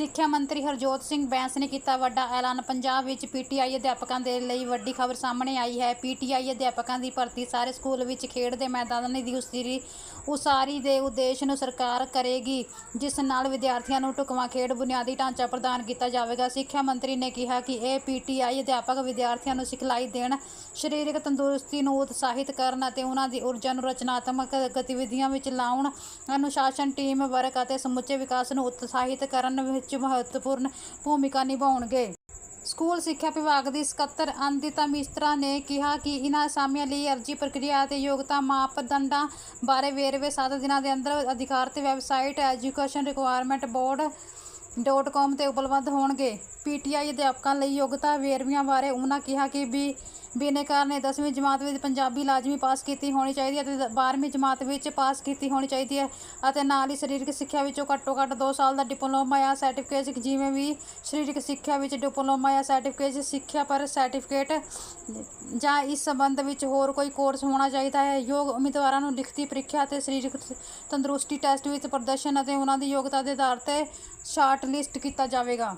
ਸਿੱਖਿਆ ਮੰਤਰੀ ਹਰਜੋਤ ਸਿੰਘ ਬੈਂਸ ਨੇ ਕੀਤਾ ਵੱਡਾ ਐਲਾਨ। ਪੰਜਾਬ ਵਿੱਚ ਪੀਟੀਆਈ ਅਧਿਆਪਕਾਂ ਦੇ ਲਈ ਵੱਡੀ ਖਬਰ ਸਾਹਮਣੇ ਆਈ ਹੈ। ਪੀਟੀਆਈ ਅਧਿਆਪਕਾਂ ਦੀ ਭਰਤੀ ਸਾਰੇ ਸਕੂਲ ਵਿੱਚ ਖੇਡ ਦੇ ਮੈਦਾਨਾਂ ਦੀ ਉਸਾਰੀ ਉਸਾਰੀ ਦੇ ਉਦੇਸ਼ ਨੂੰ ਸਰਕਾਰ ਕਰੇਗੀ, ਜਿਸ ਨਾਲ ਵਿਦਿਆਰਥੀਆਂ ਨੂੰ ਢੁਕਵਾਂ ਖੇਡ ਬੁਨਿਆਦੀ ਢਾਂਚਾ ਪ੍ਰਦਾਨ ਕੀਤਾ ਜਾਵੇਗਾ। ਸਿੱਖਿਆ ਮੰਤਰੀ ਨੇ ਕਿਹਾ ਕਿ ਇਹ ਪੀਟੀਆਈ ਅਧਿਆਪਕ ਵਿਦਿਆਰਥੀਆਂ ਨੂੰ ਸਿਖਲਾਈ ਦੇਣ, ਸਰੀਰਕ ਤੰਦਰੁਸਤੀ ਨੂੰ ਉਤਸ਼ਾਹਿਤ ਕਰਨ ਅਤੇ ਉਹਨਾਂ ਦੀ ਊਰਜਾ ਨੂੰ ਰਚਨਾਤਮਕ ਗਤੀਵਿਧੀਆਂ ਵਿੱਚ ਲਾਉਣ, ਅਨੁਸ਼ਾਸਨ, ਟੀਮ ਵਰਕ ਅਤੇ ਸਮੁੱਚੇ ਵਿਕਾਸ ਨੂੰ ਉਤਸ਼ਾਹਿਤ ਕਰਨ ਵਿੱਚ ਮਹੱਤਵਪੂਰਨ ਭੂਮਿਕਾ ਨਿਭਾਉਣਗੇ। ਸਕੂਲ ਸਿੱਖਿਆ ਵਿਭਾਗ ਦੀ ਸਕੱਤਰ ਅੰਦਿਤਾ ਮਿਸਤਰਾ ਨੇ ਕਿਹਾ ਕਿ ਇਨ੍ਹਾਂ ਅਸਾਮੀਆਂ ਲਈ ਅਰਜ਼ੀ ਪ੍ਰਕਿਰਿਆ ਅਤੇ ਯੋਗਤਾ ਮਾਪਦੰਡਾਂ ਬਾਰੇ ਵੇਰਵੇ 7 ਦਿਨਾਂ ਦੇ ਅੰਦਰ ਅਧਿਕਾਰਤ website education requirement board dot com ਤੇ ਉਪਲਬਧ ਹੋਣਗੇ। ਪੀਟੀਆਈ ਅਧਿਆਪਕਾਂ ਲਈ ਯੋਗਤਾ ਵੇਰਵਿਆਂ ਬਾਰੇ ਉਹਨਾਂ ਕਿਹਾ ਕਿ ਵੀ ਬਿਨੇਕਾਰ ਨੇ 10ਵੀਂ ਜਮਾਤ ਵਿੱਚ ਪੰਜਾਬੀ ਲਾਜ਼ਮੀ ਪਾਸ ਕੀਤੀ ਹੋਣੀ ਚਾਹੀਦੀ ਹੈ ਅਤੇ 12ਵੀਂ ਜਮਾਤ ਵਿੱਚ ਪਾਸ ਕੀਤੀ ਹੋਣੀ ਚਾਹੀਦੀ ਹੈ ਅਤੇ ਨਾਲ ਹੀ ਸਰੀਰਕ ਸਿੱਖਿਆ ਵਿੱਚੋਂ ਘੱਟੋ ਘੱਟ 2 ਸਾਲ ਦਾ ਡਿਪਲੋਮਾ ਜਾਂ ਸਰਟੀਫਿਕੇਟ ਜਿਵੇਂ ਵੀ ਸਰੀਰਕ ਸਿੱਖਿਆ ਵਿੱਚ ਡਿਪਲੋਮਾ ਜਾਂ ਸਰਟੀਫਿਕੇਟ ਸਿੱਖਿਆ ਪਰ ਸਰਟੀਫਿਕੇਟ ਜਾਂ ਇਸ ਸੰਬੰਧ ਵਿੱਚ ਹੋਰ ਕੋਈ ਕੋਰਸ ਹੋਣਾ ਚਾਹੀਦਾ ਹੈ। ਯੋਗ ਉਮੀਦਵਾਰਾਂ ਨੂੰ ਲਿਖਤੀ ਪ੍ਰੀਖਿਆ ਅਤੇ ਸਰੀਰਕ ਤੰਦਰੁਸਤੀ ਟੈਸਟ ਵਿੱਚ ਪ੍ਰਦਰਸ਼ਨ ਅਤੇ ਉਹਨਾਂ ਦੀ ਯੋਗਤਾ ਦੇ ਆਧਾਰ ਤੇ ਸ਼ਾਰਟ ਲਿਸਟ ਕੀਤਾ ਜਾਵੇਗਾ।